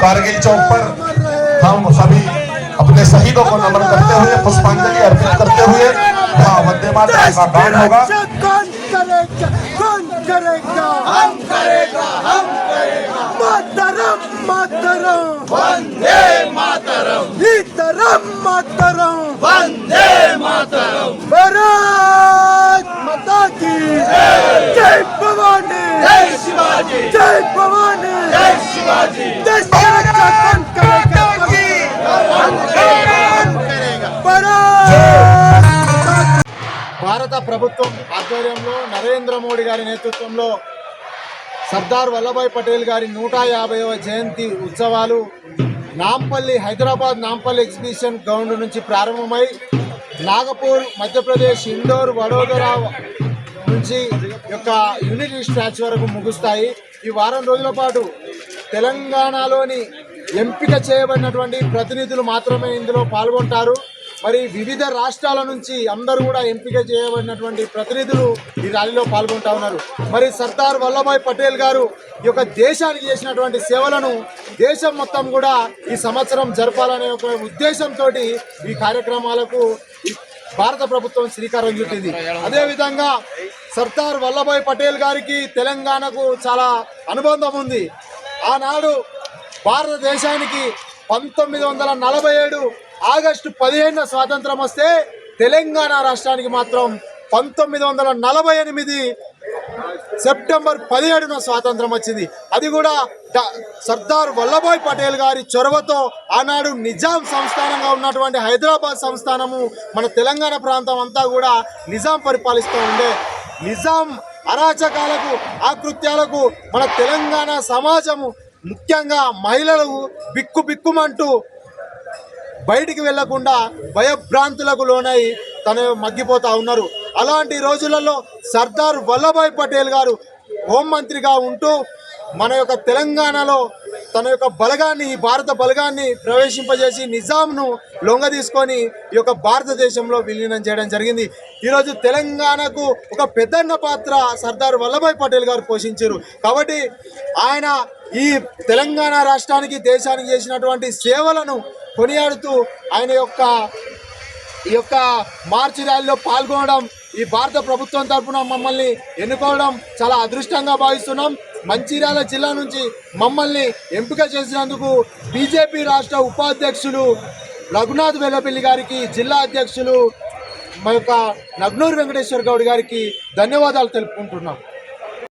कारगिल चौक पर हम सभी अपने शहीदों को नमन करते हुए पुष्पांजलि अर्पित करते हुए हाँ, वंदे मातरम का गान होगा। कौन करेगा कौन करेगा? करेगा मातरम मातरम। वंदे मातरम। मातरम। वंदे मातरम। జై జై శివాజీ! జై శివాజీ భారత ప్రభుత్వం ఆధ్వర్యంలో నరేంద్ర మోడీ గారి నేతృత్వంలో సర్దార్ వల్లభాయ్ పటేల్ గారి నూట యాభైవ జయంతి ఉత్సవాలు నాంపల్లి హైదరాబాద్ నాంపల్లి ఎగ్జిబిషన్ గ్రౌండ్ నుంచి ప్రారంభమై నాగపూర్ మధ్యప్రదేశ్ ఇండోర్ వడోదరా నుంచి యొక్క యూనిట్ స్టాచ్యూ వరకు ముగుస్తాయి. ఈ వారం రోజుల పాటు తెలంగాణలోని ఎంపిక చేయబడినటువంటి ప్రతినిధులు మాత్రమే ఇందులో పాల్గొంటారు. మరి వివిధ రాష్ట్రాల నుంచి అందరూ కూడా ఎంపిక చేయబడినటువంటి ప్రతినిధులు ఈ ర్యాలీలో పాల్గొంటా ఉన్నారు. మరి సర్దార్ వల్లభాయ్ పటేల్ గారు ఈ యొక్క దేశానికి చేసినటువంటి సేవలను దేశం మొత్తం కూడా ఈ సంవత్సరం జరపాలనే ఒక ఉద్దేశంతో ఈ కార్యక్రమాలకు భారత ప్రభుత్వం శ్రీకారం చుట్టింది. అదేవిధంగా సర్దార్ వల్లభాయ్ పటేల్ గారికి తెలంగాణకు చాలా అనుబంధం ఉంది. ఆనాడు భారతదేశానికి పంతొమ్మిది వందల నలభై ఏడు ఆగస్టు పదిహేనున స్వాతంత్రం వస్తే తెలంగాణ రాష్ట్రానికి మాత్రం పంతొమ్మిది వందల నలభై ఎనిమిది సెప్టెంబర్ పదిహేడున స్వాతంత్రం వచ్చింది. అది కూడా సర్దార్ వల్లభాయ్ పటేల్ గారి చొరవతో ఆనాడు నిజాం సంస్థానంగా ఉన్నటువంటి హైదరాబాద్ సంస్థానము మన తెలంగాణ ప్రాంతం అంతా కూడా నిజాం పరిపాలిస్తూ ఉండే నిజాం అరాచకాలకు ఆకృత్యాలకు మన తెలంగాణ సమాజము ముఖ్యంగా మహిళలు బిక్కు బిక్కుమంటూ బయటికి వెళ్ళకుండా భయభ్రాంతులకు లోనై తను మగ్గిపోతా ఉన్నారు. అలాంటి రోజులలో సర్దార్ వల్లభాయ్ పటేల్ గారు హోంమంత్రిగా ఉంటూ మన యొక్క తెలంగాణలో తన యొక్క బలగాన్ని ఈ భారత బలగాన్ని ప్రవేశింపజేసి నిజాంను లొంగ తీసుకొని ఈ యొక్క భారతదేశంలో విలీనం చేయడం జరిగింది. ఈరోజు తెలంగాణకు ఒక పెద్దన్న పాత్ర సర్దార్ వల్లభాయ్ పటేల్ గారు పోషించారు. కాబట్టి ఆయన ఈ తెలంగాణ రాష్ట్రానికి దేశానికి చేసినటువంటి సేవలను కొనియాడుతూ ఆయన యొక్క ఈ యొక్క మార్చి ర్యాలీలో పాల్గొనడం ఈ భారత ప్రభుత్వం తరఫున మమ్మల్ని ఎన్నుకోవడం చాలా అదృష్టంగా భావిస్తున్నాం. మంచిర్యాల జిల్లా నుంచి మమ్మల్ని ఎంపిక చేసినందుకు బీజేపీ రాష్ట్ర ఉపాధ్యక్షులు రఘునాథ్ వెల్లపల్లి గారికి జిల్లా అధ్యక్షులు మా యొక్క నగ్నూరు వెంకటేశ్వర గౌడ్ గారికి ధన్యవాదాలు తెలుపుకుంటున్నాం.